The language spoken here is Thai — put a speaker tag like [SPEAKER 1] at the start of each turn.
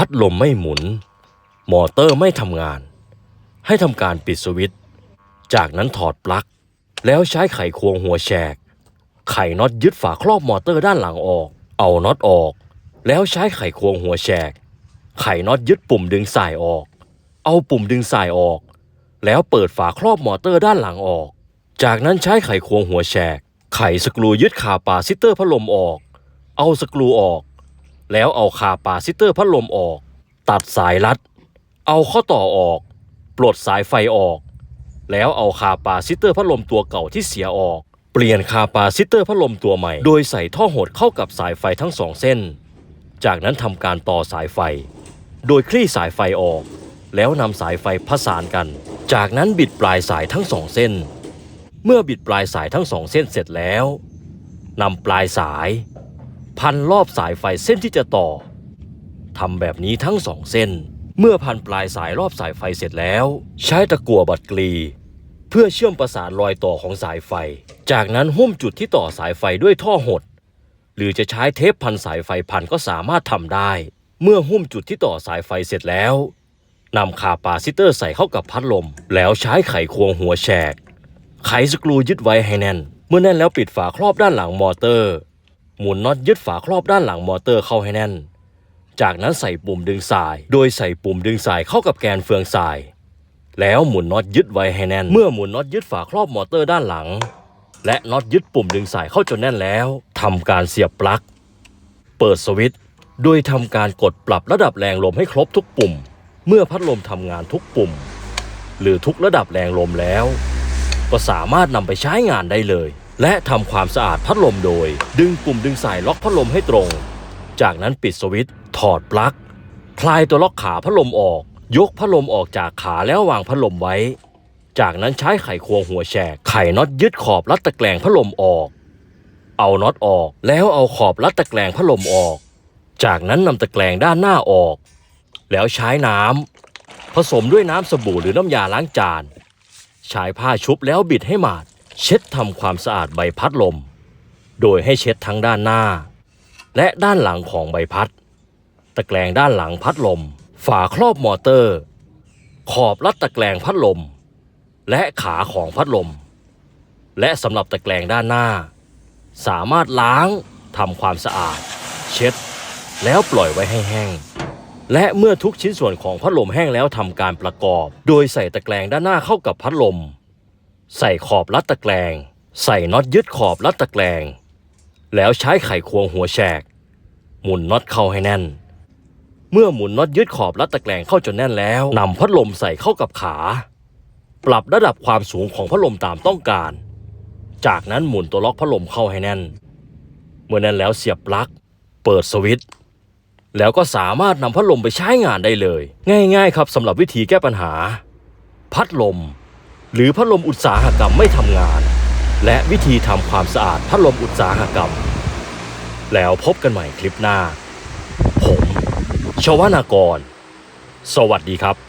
[SPEAKER 1] พัดลมไม่หมุน มอเตอร์ไม่ทำงาน ให้ทำการปิดสวิตช์จากนั้นถอดปลั๊ก แล้วใช้ไขควงหัวแฉก ไขน็อตยึดฝาครอบมอเตอร์ด้านหลังออก เอาน็อตออก แล้วใช้ไขควงหัวแฉก ไขน็อตยึดปุ่มดึงสายออก เอาปุ่มดึงสายออก แล้วเปิดฝาครอบมอเตอร์ด้านหลังออก จากนั้นใช้ไขควงหัวแฉก ไขสกรูยึดคาปาซิเตอร์พัดลมออก เอาสกรูออก แล้วเอาคาปาซิเตอร์พัดลมออก ตัดสายรัด เอาข้อต่อออก ปลดสายไฟออก แล้วเอาคาปาซิเตอร์พัดลมตัวเก่าที่เสียออก เปลี่ยนคาปาซิเตอร์พัดลมตัวใหม่ โดยใส่ท่อหดเข้ากับสายไฟทั้งสองเส้น จากนั้นทำการต่อสายไฟ โดยคลี่สายไฟออก แล้วนำสายไฟผสานกัน จากนั้นบิดปลายสายทั้งสองเส้น เมื่อบิดปลายสายทั้งสองเส้นเสร็จแล้วนำปลายสาย พันรอบสายไฟเส้นที่จะต่อทำแบบนี้ทั้งสองเส้น เมื่อพันปลายสายรอบสายไฟเสร็จแล้ว ใช้ตะกั่วบัดกลี เพื่อเชื่อมประสานรอยต่อของสายไฟ จากนั้นหุ้มจุดที่ต่อสายไฟด้วยท่อหด หรือจะใช้เทปพันสายไฟพันก็สามารถทำได้ เมื่อหุ้มจุดที่ต่อสายไฟเสร็จแล้วนำคาปาซิเตอร์ใส่เข้ากับพัดลม แล้วใช้ไขควงหัวแฉก ไขสกรูยึดไว้ให้แน่น เมื่อแน่นแล้วปิดฝาครอบด้านหลังมอเตอร์ หมุนน็อตยึดฝาครอบด้านหลังมอเตอร์เข้าให้แน่น จากนั้นใส่ปุ่มดึงสาย โดยใส่ปุ่มดึงสายเข้ากับแกนเฟืองสาย แล้วหมุนน็อตยึดไว้ให้แน่น เมื่อหมุนน็อตยึดฝาครอบมอเตอร์ด้านหลัง และน็อตยึดปุ่มดึงสายเข้าจนแน่นแล้วทำการเสียบปลั๊ก เปิดสวิตช์โดยทำการกดปรับระดับแรงลมให้ครบทุกปุ่ม เมื่อพัดลมทำงานทุกปุ่ม หรือทุกระดับแรงลมแล้ว ก็สามารถนำไปใช้งานได้เลย และทำความสะอาดพัดลมโดย ดึงปุ่มดึงสายล็อกพัดลมให้ตรง จากนั้นปิดสวิตช์ถอดปลั๊กคลายตัวล็อกขาพัดลมออก ยกพัดลมออกจากขาแล้ววางพัดลมไว้ จากนั้นใช้ไขควงหัวแฉกไขน็อตยึดขอบรัดตะแกรงพัดลมออก เอาน็อตออก แล้วเอาขอบรัดตะแกรงพัดลมออก จากนั้นนำตะแกรงด้านหน้าออก แล้วใช้น้ำผสมด้วยน้ำสบู่หรือน้ำยาล้างจานใช้ผ้าชุบแล้วบิดให้หมาด เช็ดทำความสะอาดใบพัดลม โดยให้เช็ดทั้งด้านหน้า และด้านหลังของใบพัด ตะแกรงด้านหลังพัดลม ฝาครอบมอเตอร์ ขอบรัดตะแกรงพัดลม และขาของพัดลม และสำหรับตะแกรงด้านหน้า สามารถล้างทำความสะอาด เช็ด แล้วปล่อยไว้ให้แห้งและเมื่อทุกชิ้นส่วนของพัดลมแห้งแล้วทำการประกอบ โดยใส่ตะแกรงด้านหน้าเข้ากับพัดลม ใส่ขอบรัดตะแกรงใส่น็อตยึดขอบรัดตะแกรงแล้วใช้ไขควงหัวแฉก หมุนน็อตเข้าให้แน่น เมื่อหมุนน็อตยึดขอบรัดตะแกรงเข้าจนแน่นแล้วนำพัดลมใส่เข้ากับขา ปรับระดับความสูงของพัดลมตามต้องการ จากนั้นหมุนตัวล็อกพัดลมเข้าให้แน่น เมื่อแน่นแล้วเสียบปลั๊ก เปิดสวิตช์แล้วก็สามารถนำพัดลมไปใช้งานได้เลย ง่าย ๆ ครับสำหรับวิธีแก้ปัญหา พัดลม หรือพัดลมอุตสาหกรรมไม่ทำงาน และวิธีทำความสะอาดพัดลมอุตสาหกรรม แล้วพบกันใหม่คลิปหน้า ผมชวนากร สวัสดีครับ